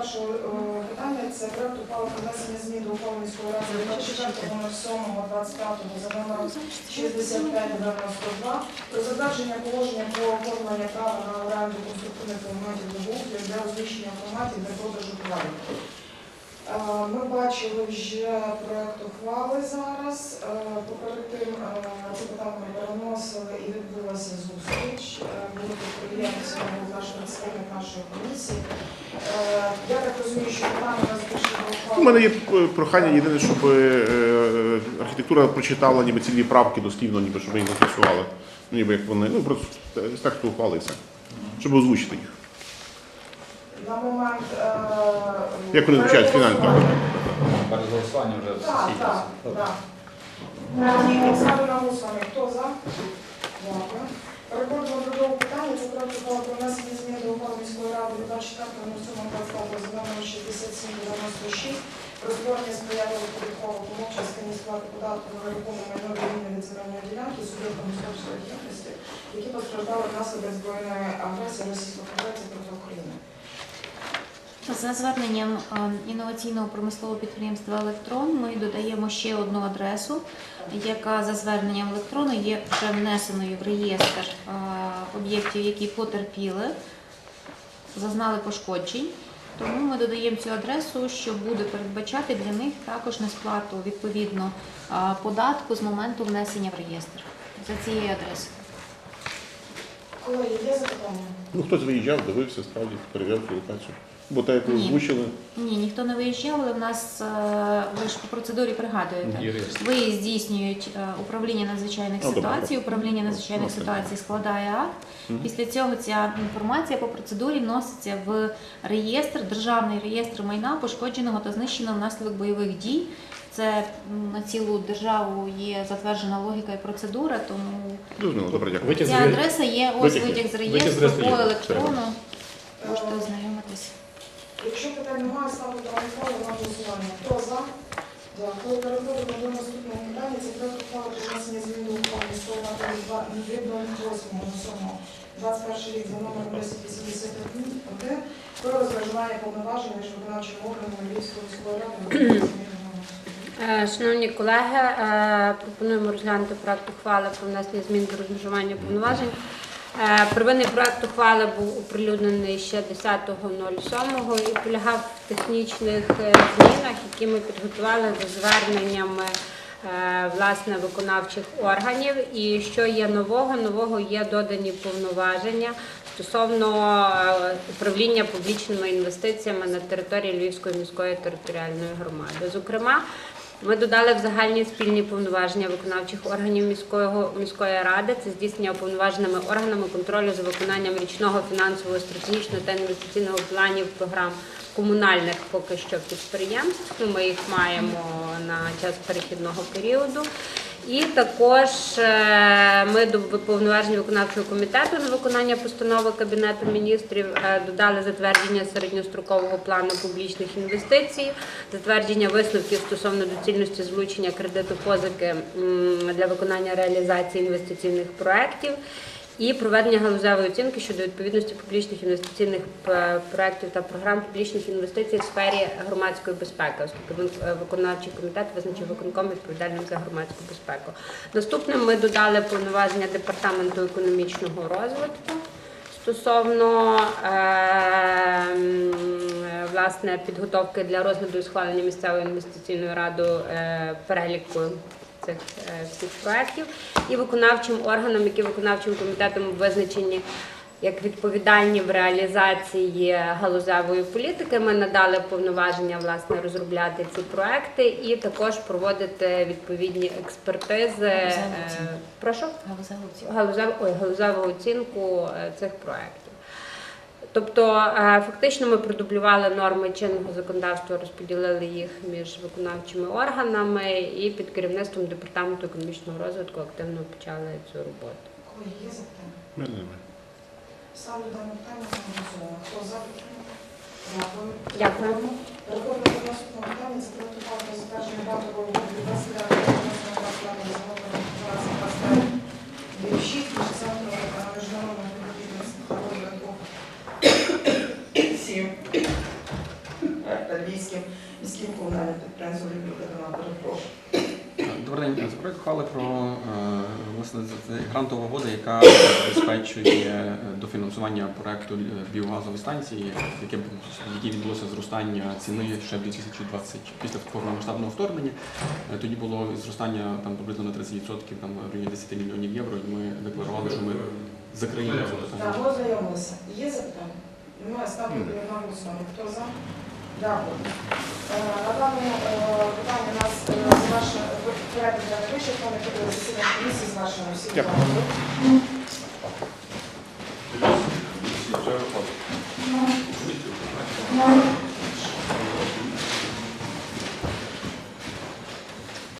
першого е, питання. Це проект ухвали про внесення змін до ухвали міської ради від 24 номер 7 25 за номером 6592 про затвердження положення про оформлення права на оренду конструктивних елементів добувки для розміщення автоматів для продажу товарів. Е, Ми бачили вже проект ухвали зараз. Е, Поперед тим е, питання переносили і відбулася зустріч. Е, Були підприємці, наш представник нашої комісії. Е, Я так розумію, що питання у нас більше. У мене є е, прохання єдине, щоб е, архітектура прочитала ніби ці дві правки дослівно, ніби щоб ми їх зафіксували. Ну, ніби як вони, ну просто з тексту ухвали і все. Щоб озвучити їх. На момент... Як вони звучать, фінально, так? Перед голосуванням вже Так, так, так. Тоді ставлю на голосування. Хто за? Дякую. Переходимо до другого питання. Це проект ухвали про внесення змін до ухвали міської ради від 24.07.25 за номером 6796 про створення сприятливих податкових умов частині сплати податку на нерухоме майно вільне від земельної ділянки суб'єктам господарської діяльності, які постраждали внаслідок збройної агресії Російської Федерації проти України. За зверненням е, інноваційного промислового підприємства Електрон ми додаємо ще одну адресу, яка за зверненням електрону є вже внесеною в реєстр е, об'єктів, які потерпіли, зазнали пошкоджень. Тому ми додаємо цю адресу, що буде передбачати для них також несплату відповідно е, податку з моменту внесення в реєстр за цією адресою. Колеги, є запитання? Ну, хтось виїжджав, дивився, справді, перевіряв цю локацію. Бо те, як ви Ні. озвучили, Ні, ніхто не виїжджав, але в нас е, ви ж по процедурі пригадуєте. Юрист. Виїзд здійснюють е, управління надзвичайних Ну, добре. ситуацій. Управління надзвичайних Ну, ситуацій складає акт. Мгм. Після цього ця інформація по процедурі вноситься в реєстр, державний реєстр майна пошкодженого та знищеного внаслідок бойових дій. Це м, на цілу державу є затверджена логіка і процедура, тому зрозуміло, добре, дякую. Витяг з ця ре- адреса є ось Витяг є. витяг з Витяг з реєстру реєстру по є. електрону. Можете ознайомитись. Якщо питань немає, ставлю на на голосування. Хто за? Дякую. Переходимо до наступного питання. Це проект ухвали про внесення змін до ухвали міської ради від 8 21 рік за номером 1081 про розмежування повноважень між виконавчими органами Львівської міської ради. Е, Шановні колеги, е, пропонуємо розглянути проект ухвали про внесення змін до розмежування повноважень. Е, Первинний проект ухвали був оприлюднений ще 10.07 і полягав в технічних е, змінах, які ми підготували за зверненнями е, власне виконавчих органів. І що є нового? Нового є додані повноваження стосовно управління публічними інвестиціями на території Львівської міської територіальної громади. Зокрема, ми додали в загальні спільні повноваження виконавчих органів міського міської ради. Це здійснення уповноваженими органами контролю за виконанням річного фінансового, стратегічного та інвестиційного планів програм комунальних поки що підприємств. Ми їх маємо на час перехідного періоду. І також е, ми до повноважень виконавчого комітету на виконання постанови Кабінету міністрів е, додали затвердження середньострокового плану публічних інвестицій, затвердження висновків стосовно доцільності залучення кредиту позики для виконання реалізації інвестиційних проєктів. І проведення галузевої оцінки щодо відповідності публічних інвестиційних п- проєктів та програм публічних інвестицій в сфері громадської безпеки, оскільки е, виконавчий комітет визначив виконком відповідальним за громадську безпеку. Наступним ми додали повноваження департаменту економічного розвитку стосовно е, е, власне підготовки для розгляду і схвалення місцевою інвестиційною радою е, переліку цих е, всіх проєктів і виконавчим органам, які виконавчим комітетом визначені як відповідальні в реалізації галузевої політики. Ми надали повноваження власне розробляти ці проекти і також проводити відповідні експертизи. е. Прошу Галузеву оцінку. галузеву, ой, галузеву оцінку е, цих проєктів. Тобто, е, фактично, ми продублювали норми чинного законодавства, розподілили їх між виконавчими органами і під керівництвом департаменту економічного розвитку активно почали цю роботу. Колеги, є запитання? Ставлю дане питання голосування. Хто за? Дякую. Дякую. Переходимо до наступного питання. Це проект ухвали затвердження базового угоди від 29 міським комунальним підприємством «Львівводоканал». Перепрошую. Добрий день. Ухвали про е, власне грантова угода, яка забезпечує е, дофінансування проекту е, біогазової станції, яке якій відбулося зростання ціни ще в 2020 після повномасштабного вторгнення. Тоді було зростання там приблизно на 30%, там в районі 10 мільйонів євро. І ми декларували, що ми закриємо Так, ознайомилися. Є запитання? Немає. Ставлю на голосування. Хто за? Дякую. Е, На даному е, у нас е, завершено порядок денний вичерпаний. Засідання комісії з Дякую. дякую.